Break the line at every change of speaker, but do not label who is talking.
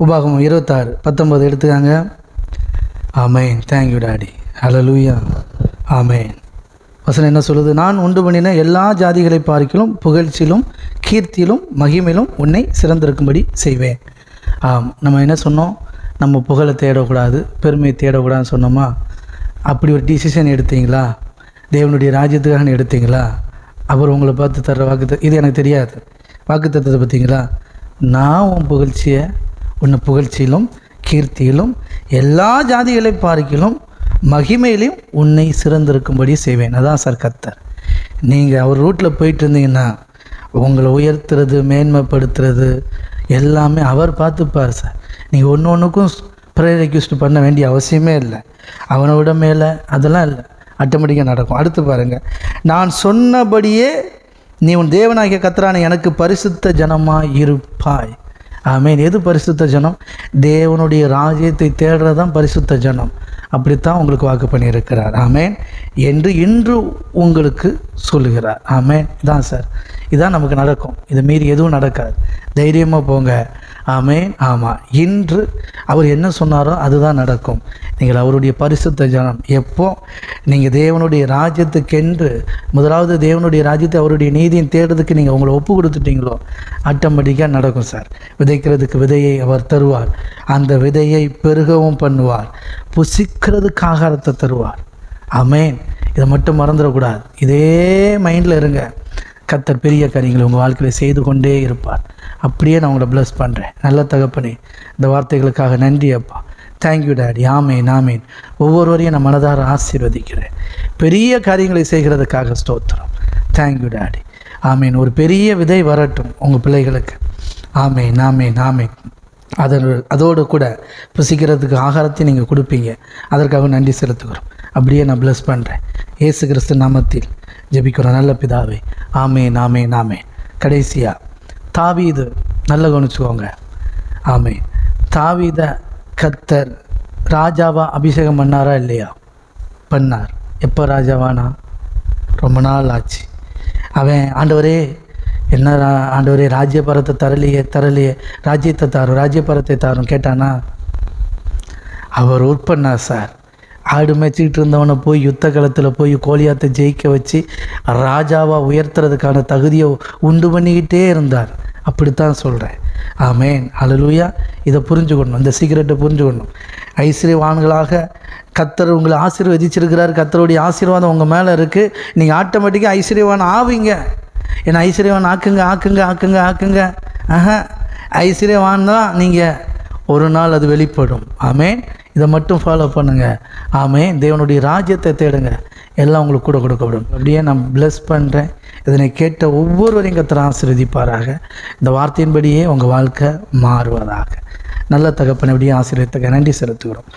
உபாகமம் இருபத்தாறு பத்தொம்பது எடுத்துக்காங்க. Amen. Thank you daddy hallelujah amen. வசனம் என்ன சொல்லுது? நான் உண்டு பண்ணின எல்லா ஜாதிகளை பார்க்கிலும் புகழ்ச்சியிலும் கீர்த்தியிலும் மகிமையிலும் உன்னை சிறந்திருக்கும்படி செய்வேன். ஆம். நம்ம என்ன சொன்னோம்? நம்ம புகழை தேடக்கூடாது பெருமையை தேடக்கூடாதுன்னு சொன்னோமா? அப்படி ஒரு டிசிஷன் எடுத்தீங்களா? தேவனுடைய ராஜ்யத்துக்காக எடுத்தீங்களா? அவர் உங்களை பார்த்து தர்ற வாக்கு இது எனக்கு தெரியாது. வாக்கு தத்துவத்தை பார்த்தீங்களா நான் உன் புகழ்ச்சியை உன்னை புகழ்ச்சியிலும் கீர்த்தியிலும் எல்லா ஜாதிகளை பார்க்கிலும் மகிமையிலையும் உன்னை சிறந்திருக்கும்படி செய்வேன். அதான் சார் கத்தர் நீங்கள் அவர் ரூட்டில் போயிட்டு இருந்தீங்கன்னா உங்களை உயர்த்துறது மேன்மைப்படுத்துறது எல்லாமே அவர் பார்த்துப்பார் சார். நீங்கள் ஒன்று ஒன்றுக்கும் ப்ரேயர் ரெக்யூஸ்ட் பண்ண வேண்டிய அவசியமே இல்லை. அவனை விட மேலே அதெல்லாம் இல்லை. ஆட்டோமேட்டிக்காக நடக்கும். அடுத்து பாருங்கள் நான் சொன்னபடியே நீ உன் தேவனாகிய கத்தரான எனக்கு பரிசுத்த ஜனமாக இருப்பாய் ஆமேன். எது பரிசுத்த ஜனம்? தேவனுடைய ராஜ்யத்தை தேடுறது தான் பரிசுத்த ஜனம். அப்படித்தான் உங்களுக்கு வாக்கு பண்ணியிருக்கிறார். ஆமேன். என்று இன்று உங்களுக்கு சொல்லுகிறார். ஆமேன். தான் சார். இதுதான் நமக்கு நடக்கும். இது மீறி எதுவும் நடக்காது. தைரியமாக போங்க. ஆமே. ஆமாம் இன்று அவர் என்ன சொன்னாரோ அதுதான் நடக்கும். நீங்கள் அவருடைய பரிசுத்த ஜனம். எப்போ? நீங்கள் தேவனுடைய ராஜ்யத்துக்கென்று முதலாவது தேவனுடைய ராஜ்யத்தை அவருடைய நீதியின் தேடுறதுக்கு நீங்கள் உங்களை ஒப்பு கொடுத்துட்டீங்களோ ஆட்டோமேட்டிக்காக நடக்கும் சார். விதைக்கிறதுக்கு விதையை அவர் தருவார். அந்த விதையை பெருகவும் பண்ணுவார். புசிக்கிறதுக்கு ஆகாரத்தை தருவார். அமேன் இதை மட்டும் மறந்துடக்கூடாது. இதே மைண்டில் இருங்க. கத்தர் பெரிய காரியங்களை உங்கள் வாழ்க்கையில் செய்து கொண்டே இருப்பார். அப்படியே நான் உங்களை ப்ளஸ் பண்ணுறேன் நல்ல தகப்பனே இந்த வார்த்தைகளுக்காக நன்றி அப்பா. Thank you daddy amen amen. ஒவ்வொருவரையும் நான் மனதார ஆசீர்வதிக்கிறேன். பெரிய காரியங்களை செய்கிறதுக்காக ஸ்தோத்திரம். Thank you daddy amen. ஒரு பெரிய விதை வரட்டும் உங்கள் பிள்ளைகளுக்கு. ஆமேன் ஆமேன் ஆமேன். அதன் அதோடு கூட புசிக்கிறதுக்கு ஆகாரத்தை நீங்கள் கொடுப்பீங்க. அதற்காக நன்றி செலுத்துகிறோம். அப்படியே நான் ப்ளஸ் பண்ணுறேன் இயேசு கிறிஸ்து நாமத்தில் ஜெபிக்கிறோம். நல்ல பிதாவே ஆமே நாமே நாமே கடைசியாக தாவீது நல்ல கவனிச்சுக்கோங்க. ஆமே தாவீத கத்தர் ராஜாவா அபிஷேகம் பண்ணாரா இல்லையா? பண்ணார். எப்போ ராஜாவானா? ரொம்ப நாள் ஆச்சு. அவன் ஆண்டவரே என்ன ரா- ஆண்டவரே ராஜ்யபரத்தை தரலையே தரலையே. ராஜ்யத்தை தாரும் ராஜ்யபரத்தை தாரும் கேட்டானா? அவர் ஒர்க் சார். ஆடு மேய்ச்சிக்கிட்டு இருந்தவனை போய் யுத்த களத்தில் போய் கோலியாத்தை ஜெயிக்க வச்சு ராஜாவாக உயர்த்துறதுக்கான தகுதியை உண்டு பண்ணிக்கிட்டே இருந்தார். அப்படித்தான் சொல்கிறேன் ஆமேன். அலலுயா இதை புரிஞ்சுக்கணும். இந்த சீக்கிரட்டை புரிஞ்சுக்கணும். ஐஸ்வர்யவான்களாக கத்தர் உங்களை ஆசீர்வதிச்சிருக்கிறார். கத்தருடைய ஆசீர்வாதம் உங்கள் மேலே இருக்குது நீங்கள் ஆட்டோமேட்டிக்காக ஐஸ்வர்யவான் ஆவீங்க. ஏன்னா ஐஸ்வர்யவான் ஆக்குங்க ஆக்குங்க ஆக்குங்க ஆக்குங்க. ஆஹா. ஐஸ்வர்யவான் தான் நீங்கள் ஒரு நாள் அது வெளிப்படும். ஆமேன். இதை மட்டும் ஃபாலோ பண்ணுங்கள் ஆமேன். தேவனுடைய ராஜ்யத்தை தேடுங்க. எல்லாம் உங்களுக்கு கூட கொடுக்கப்படும். அப்படியே நான் பிளஸ் பண்ணுறேன் இதனை கேட்ட ஒவ்வொருவரையும் கத்திர ஆசீர்வதிப்பாராக. இந்த வார்த்தையின்படியே உங்கள் வாழ்க்கை மாறுவதாக. நல்ல தகப்பனை அப்படியே ஆசீர்வதித்தக்க நன்றி செலுத்துகிறோம்.